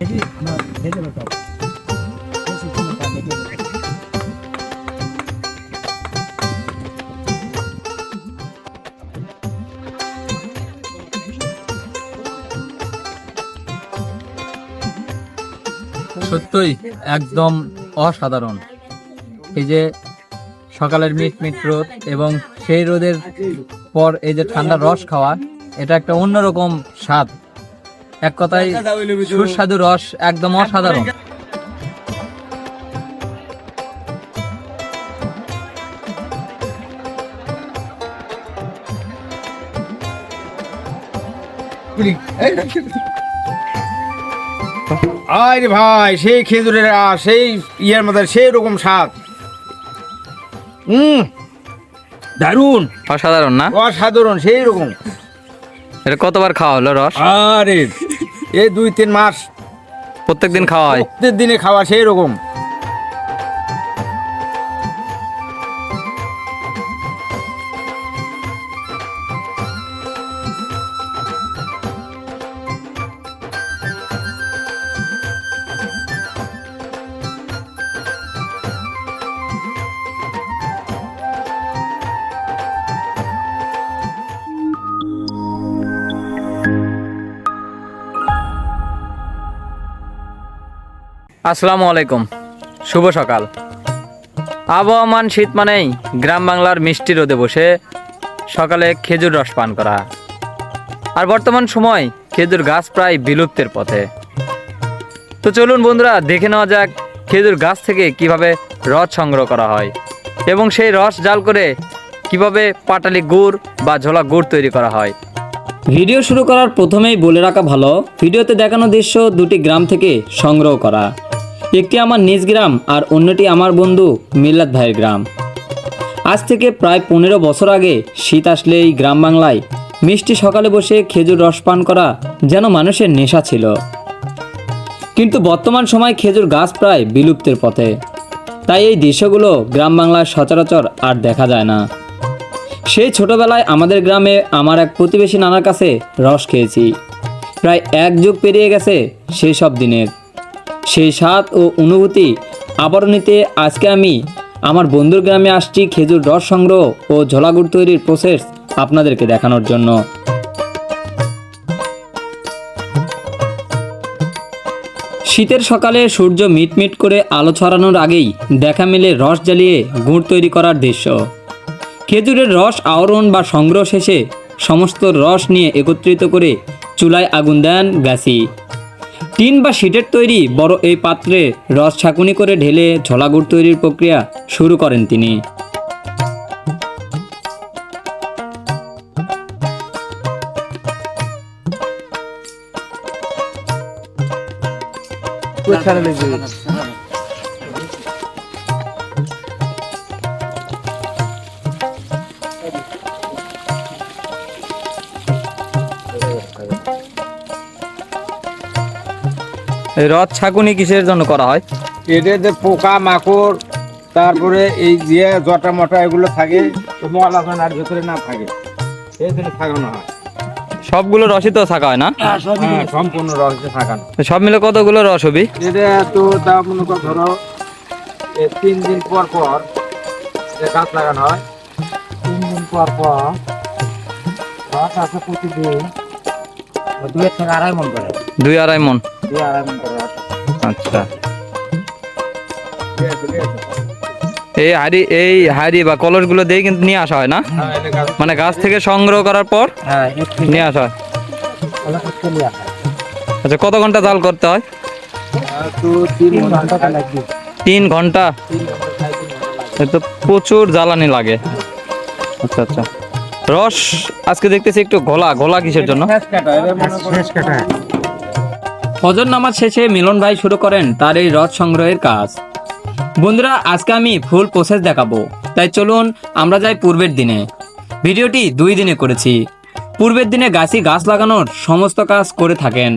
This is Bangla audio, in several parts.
সত্যই একদম অসাধারণ। এই যে সকালের মিট মিট রোদ এবং সেই রোদের পর এই যে ঠান্ডা রস খাওয়া, এটা একটা অন্যরকম স্বাদ। এক কথায় সুস্বাদু রস একদম অসাধারণ। আরে ভাই সেই খেজুরের রস সেই ইয়ের মধ্যে সেই রকম স্বাদ। হুম দারুণ। অসাধারণ না? অসাধারণ সেই রকম। এটা কতবার খাওয়া হলো রস? আরে এই দুই তিন মাস প্রত্যেকদিন খাওয়া হয়? প্রত্যেক দিনে খাওয়া সেই রকম। আসসালামু আলাইকুম। শুভ সকাল। আবহমান শীত মানেই গ্রাম বাংলার মিষ্টি রোদে বসে সকালে খেজুর রস পান করা। আর বর্তমান সময় খেজুর গাছ প্রায় বিলুপ্তের পথে। তো চলুন বন্ধুরা, দেখে নেওয়া যাক খেজুর গাছ থেকে কীভাবে রস সংগ্রহ করা হয় এবং সেই রস জাল করে কীভাবে পাটালি গুড় বা ঝোলা গুড় তৈরি করা হয়। ভিডিও শুরু করার প্রথমেই বলে রাখা ভালো, ভিডিওতে দেখানো দৃশ্য দুটি গ্রাম থেকে সংগ্রহ করা। একটি আমার নিজ গ্রাম আর অন্যটি আমার বন্ধু মিল্লাত ভাইয়ের গ্রাম। আজ থেকে প্রায় পনেরো বছর আগে শীত আসলেই গ্রাম বাংলায় মিষ্টি সকালে বসে খেজুর রস পান করা যেন মানুষের নেশা ছিল। কিন্তু বর্তমান সময় খেজুর গাছ প্রায় বিলুপ্তের পথে। তাই এই দৃশ্যগুলো গ্রাম বাংলায় সচরাচর আর দেখা যায় না। সেই ছোটবেলায় আমাদের গ্রামে আমার এক প্রতিবেশী নানার কাছে রস খেয়েছি। প্রায় এক যুগ পেরিয়ে গেছে সেই সব দিনের। সেই স্বাদ ও অনুভূতি আবারও নিতে আজকে আমি আমার বন্ধুর গ্রামে আসছি খেজুর রস সংগ্রহ ও ঝোলাগুড় তৈরির প্রসেস আপনাদেরকে দেখানোর জন্য। শীতের সকালে সূর্য মিটমিট করে আলো ছড়ানোর আগেই দেখা মেলে রস জ্বালিয়ে গুড় তৈরি করার দৃশ্য। খেজুরের রস আহরণ বা সংগ্রহ শেষে সমস্ত রস নিয়ে একত্রিত করে চুলায় আগুন দেন গাছি টিন বা শীটের তৈরি বড় এই পাত্রে রস ছাকুনি করে ঢেলে ছলাগুড় তৈরির প্রক্রিয়া শুরু করেন তিনি। রথ ছাকুনি কিসের জন্য করা হয়? এটা যে পোকা মাকড় তারপরে এই যে জটা মটা এগুলো থাকে আর ভেতরে না থাকে এই জন্য থাকানো হয়। সবগুলো রসই তো থাকা হয় না? হ্যাঁ, সম্পূর্ণ রসে থাকানো তো সব মিলে কতগুলো রস হবি এটা তো তা মনে কর ধরো তিন দিন পর পর যে গাছ লাগানো হয় তিন দিন পর পর গাছ আছে প্রতিদিন দুই থেকে আড়াই মন করে। দুই আড়াই মন। মন আচ্ছা। এই হাড়ি এই হাড়ি বা কলসগুলো দিয়ে কিন্তু নিয়ে আসা হয় না? হ্যাঁ, মানে গাছ থেকে সংগ্রহ করার পর হ্যাঁ নিয়ে আসা হয়? আচ্ছা কত ঘণ্টা জাল করতে হয়? তিন ঘণ্টা তো প্রচুর জ্বালানি লাগে। আচ্ছা আচ্ছা। রস আজকে দেখতেছি একটু ঘোলা ঘোলা কিসের জন্য? ফজর নামাজ শেষে মিলন ভাই শুরু করেন তার এই রথ সংগ্রহের কাজ। বন্ধুরা, আজকে আমি ফুল প্রসেস দেখাবো। তাই চলুন আমরা যাই পূর্বের দিনে। ভিডিওটি দুই দিনে করেছি। পূর্বের দিনে গাছি গাছ লাগানোর সমস্ত কাজ করে থাকেন।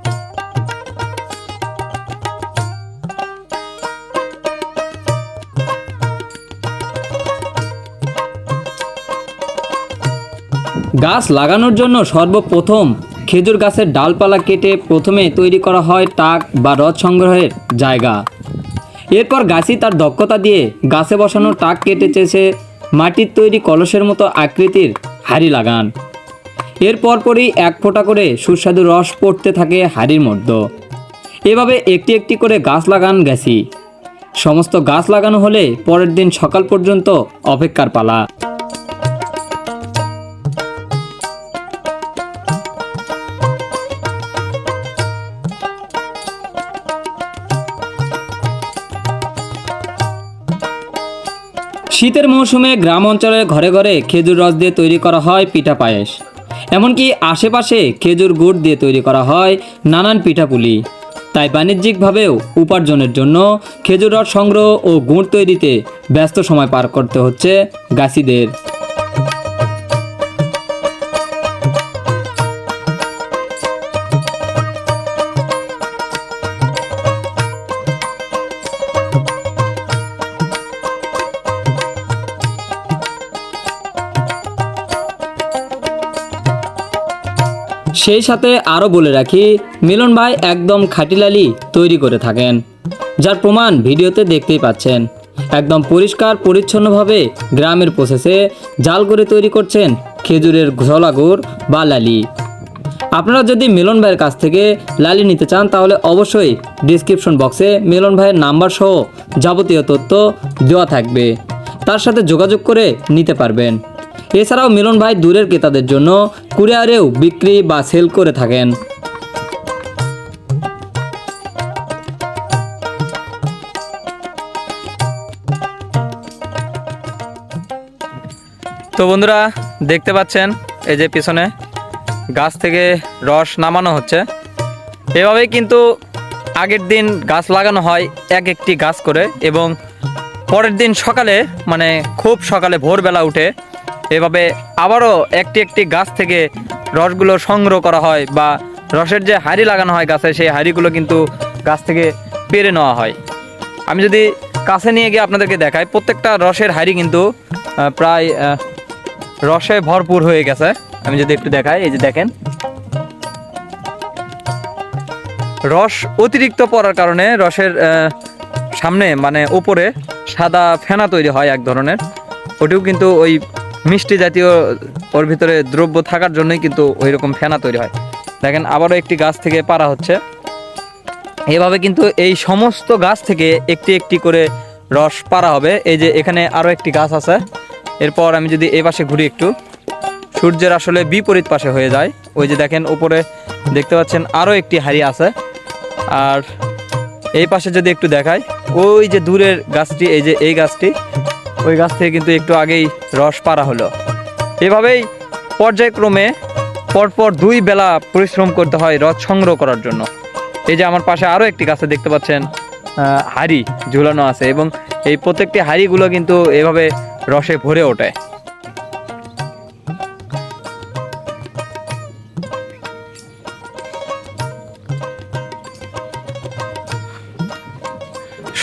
গাছ লাগানোর জন্য সর্বপ্রথম খেজুর গাছের ডালপালা কেটে প্রথমে তৈরি করা হয় টাক বা রথ সংগ্রহের জায়গা। এরপর গাছি তার দক্ষতা দিয়ে গাছে বসানো টাক কেটে চেয়েছে মাটির তৈরি কলসের মতো আকৃতির হাড়ি লাগান। এর পরপরই এক ফোঁটা করে সুস্বাদু রস পড়তে থাকে হাড়ির মধ্যে। এভাবে একটি একটি করে গাছ লাগান গেছি। সমস্ত গাছ লাগানো হলে পরের দিন সকাল পর্যন্ত অপেক্ষার পালা। শীতের মৌসুমে গ্রাম অঞ্চলে ঘরে ঘরে খেজুর রস দিয়ে তৈরি করা হয় পিঠা পায়েস। এমনকি আশেপাশে খেজুর গুড় দিয়ে তৈরি করা হয় নানান পিঠাপুলি তাই বাণিজ্যিকভাবেও উপার্জনের জন্য খেজুর রস সংগ্রহ ও গুড় তৈরিতে ব্যস্ত সময় পার করতে হচ্ছে গাছিদের। সেই সাথে আরও বলে রাখি, মিলন ভাই একদম খাটিলালি তৈরি করে থাকেন, যার প্রমাণ ভিডিওতে দেখতেই পাচ্ছেন। একদম পরিষ্কার, পরিচ্ছন্নভাবে গ্রামের প্রসেসে জাল করে তৈরি করছেন খেজুরের ঝোলা গুড় বা লালি। আপনারা যদি মিলন ভাইয়ের কাছ থেকে লালি নিতে চান, তাহলে অবশ্যই ডিসক্রিপশন বক্সে মিলন ভাইয়ের নাম্বার সহ যাবতীয় তথ্য দেওয়া থাকবে। তার সাথে যোগাযোগ করে নিতে পারবেন। এছাড়াও মিলন ভাই দূরের ক্রেতাদের জন্য কুরিয়ারেও বিক্রি বা সেল করে থাকেন। তো বন্ধুরা, দেখতে পাচ্ছেন, এই যে পিছনে গাছ থেকে রস নামানো হচ্ছে। এভাবেই কিন্তু আগের দিন গাছ লাগানো হয় এক একটি গাছ করে এবং পরের দিন সকালে মানে খুব সকালে ভোরবেলা উঠে এভাবে আবারও একটি একটি গাছ থেকে রসগুলো সংগ্রহ করা হয় বা রসের যে হাঁড়ি লাগানো হয় গাছে, সেই হাঁড়িগুলো কিন্তু গাছ থেকে পেরে নেওয়া হয়। আমি যদি কাছে নিয়ে গিয়ে আপনাদেরকে দেখাই, প্রত্যেকটা রসের হাঁড়ি কিন্তু প্রায় রসে ভরপুর হয়ে গেছে। আমি যদি একটু দেখাই, এই যে দেখেন। রস অতিরিক্ত পড়ার কারণে রসের সামনে মানে উপরে সাদা ফেনা তৈরি হয় এক ধরনের। ওটিও কিন্তু ওই মিষ্টি জাতীয় ওর ভিতরে দ্রব্য থাকার জন্যই কিন্তু ওই রকম ফেনা তৈরি হয়। দেখেন, আবারও একটি গাছ থেকে পারা হচ্ছে। এভাবে কিন্তু এই সমস্ত গাছ থেকে একটি একটি করে রস পারা হবে। এই যে এখানে আরও একটি গাছ আছে। এরপর আমি যদি এই পাশে ঘুরি একটু। সূর্যের আসলে বিপরীত পাশে হয়ে যায়। ওই যে দেখেন, উপরে দেখতে পাচ্ছেন আরও একটি হাড়ি আছে। আর এই পাশে যদি একটু দেখাই, ওই যে দূরের গাছটি, এই যে এই গাছটি ওই গাছ থেকে কিন্তু একটু আগেই রস পারা হলো। এভাবেই পর্যায়ক্রমে পরপর দুই বেলা পরিশ্রম করতে হয় রস সংগ্রহ করার জন্য। এই যে আমার পাশে আরও একটি গাছে দেখতে পাচ্ছেন হাড়ি ঝুলানো আছে এবং এই প্রত্যেকটি হাড়িগুলো কিন্তু এভাবে রসে ভরে ওঠে।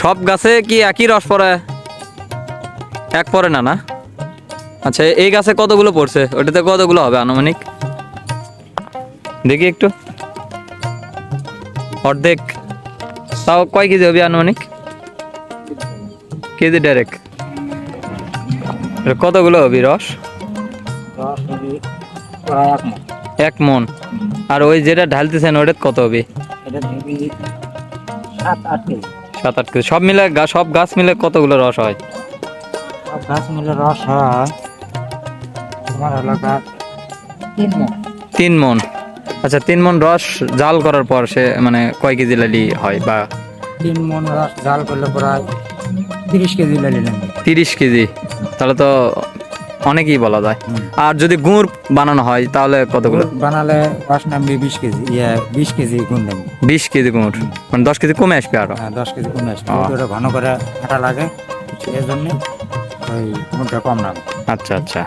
সব গাছে কি একই রস পড়ে? এক পড়ে না না? আচ্ছা এই গাছে কতগুলো পড়ছে? ওটাতে কতগুলো হবে আনুমানিক? দেখি একটু। অর্ধেক। তাও কয় কেজি হবে আনুমানিক? KG direct. কতগুলো হবে রস? এক মন। আর ওই যেটা ঢালতেছেন ওটা কত হবে? সাত আট কেজি। সব মিলে সব গাছ মিলে কতগুলো রস হয়? রস হয় তোমার তিন মন। আচ্ছা তিন মন রস জাল করার পর সে মানে কয় কেজি লালি হয় বা? তিন মন রস জাল করলে প্রায় তিরিশ কেজি লালি তিরিশ কেজি। তাহলে তো অনেকই বলা যায়। আর যদি গুড় বানানো হয় তাহলে কতগুলো? বানালে রস নামবে বিশ কেজি ইয়ে বিশ কেজি গুণ নেব বিশ কেজি গুড়। মানে দশ কেজি কমে আসবে আরও? হ্যাঁ দশ কেজি কমে আসবে। ওটা ঘন করে আটা লাগে জন্য ওই কোনটা কম দাম আচ্ছা আচ্ছা।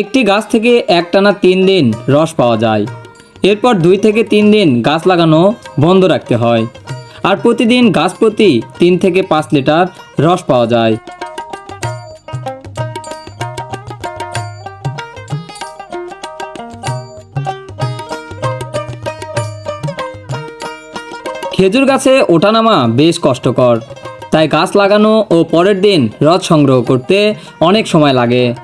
একটি গাছ থেকে একটানা তিন দিন রস পাওয়া যায়। এরপর দুই থেকে তিন দিন গাছ লাগানো বন্ধ রাখতে হয়। আর প্রতিদিন গাছ প্রতি তিন থেকে পাঁচ লিটার রস পাওয়া যায়। খেজুর গাছে ওঠানামা বেশ কষ্টকর। তাই গাছ লাগানো ও পরের দিন রস সংগ্রহ করতে অনেক সময় লাগে।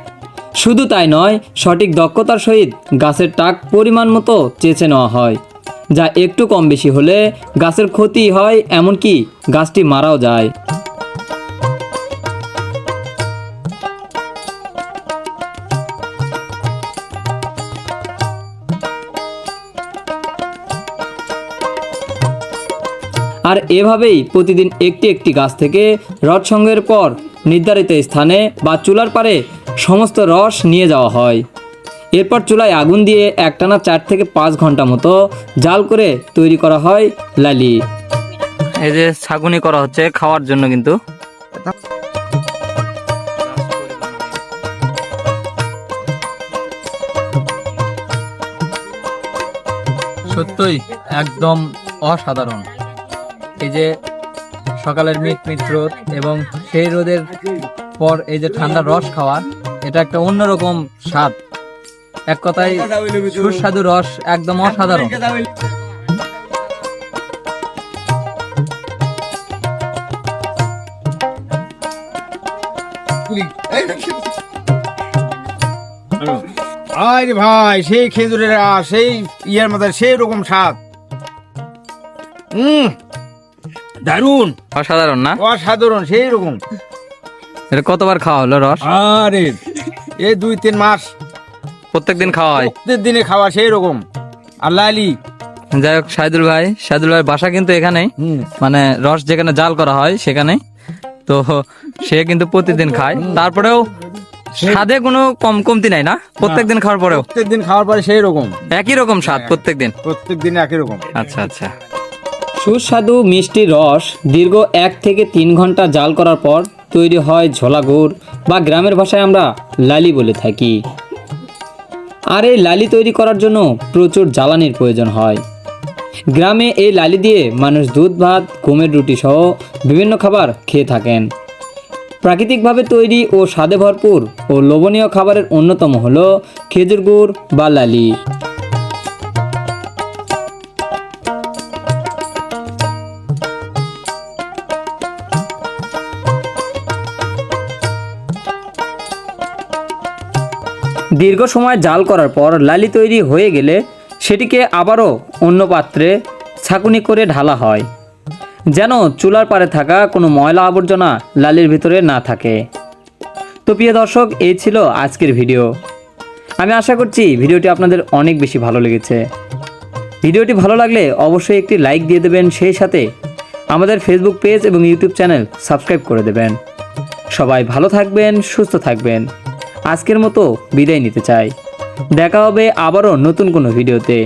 শুধু তাই নয়, সঠিক দক্ষতার সহিত গাছের টাক পরিমাণ মতো চেঁচে নেওয়া হয়। যা একটু কম বেশি হলে গাছের ক্ষতি হয়, এমনকি গাছটি মারাও যায়। আর এভাবেই প্রতিদিন একটি একটি গাছ থেকে রড সংগ্রহের পর নির্ধারিত স্থানে বা চুলার পারে সমস্ত রস নিয়ে যাওয়া হয়। এরপর চুলায় আগুন দিয়ে একটানা চার থেকে পাঁচ ঘণ্টা মতো জাল করে তৈরি করা হয় লালি। এই যে ছাগুনি করা হচ্ছে খাওয়ার জন্য কিন্তু। সত্যই একদম অসাধারণ। এই যে সকালের মিট মিট রোদ এবং সেই রোদের পর এই যে ঠান্ডা রস খাওয়া, এটা একটা অন্যরকম স্বাদ। এক কথায়, সুস্বাদু রস একদম অসাধারণ। আরে ভাই, সেই খেজুরের সেই ইয়ার মধ্যে সেই রকম স্বাদ। হুম দারুণ অসাধারণ না? অসাধারণ সেই রকম। এটা কতবার খাওয়া হলো রস? আরে এই দুই তিন মাস। প্রত্যেকদিন খাওয়া হয়? প্রত্যেক দিনে খাওয়া সেই রকম। আর লালি? যাই হোক সাইদুল ভাই সাইদুল ভাই বাসা কিন্তু এখানেই। মানে রস যেখানে জাল করা হয় সেখানে তো সে কিন্তু প্রতিদিন খায়। তারপরেও স্বাদে কোনো কম কমতি নাই না? প্রত্যেকদিন খাওয়ার পরেও? প্রত্যেক দিন খাওয়ার পরে সেই রকম। একই রকম স্বাদ প্রত্যেকদিন প্রত্যেক দিনে একই রকম। আচ্ছা আচ্ছা। সুস্বাদু মিষ্টি রস দীর্ঘ এক থেকে তিন ঘণ্টা জাল করার পর তৈরি হয় ঝোলা গুড় বা গ্রামের ভাষায় আমরা লালি বলে থাকি। আর এই লালি তৈরি করার জন্য প্রচুর জ্বালানির প্রয়োজন হয়। গ্রামে এই লালি দিয়ে মানুষ দুধ, ভাত, গমের রুটি সহ বিভিন্ন খাবার খেয়ে থাকেন। প্রাকৃতিকভাবে তৈরি ও স্বাদে ভরপুর ও লোভনীয় খাবারের অন্যতম হলো খেজুর গুড় বা লালি। দীর্ঘ সময় জাল করার পর লালি তৈরি হয়ে গেলে সেটিকে আবারও অন্য পাত্রে ছাকুনি করে ঢালা হয়, যেন চুলার পারে থাকা কোনো ময়লা আবর্জনা লালির ভিতরে না থাকে। তো প্রিয় দর্শক, এই ছিল আজকের ভিডিও। আমি আশা করছি ভিডিওটি আপনাদের অনেক বেশি ভালো লেগেছে। ভিডিওটি ভালো লাগলে অবশ্যই একটি লাইক দিয়ে দেবেন, সেই সাথে আমাদের ফেসবুক পেজ এবং ইউটিউব চ্যানেল সাবস্ক্রাইব করে দেবেন। সবাই ভালো থাকবেন, সুস্থ থাকবেন। আজকের মতো বিদায় নিতে চাই। দেখা হবে আবারও নতুন কোনো ভিডিওতে।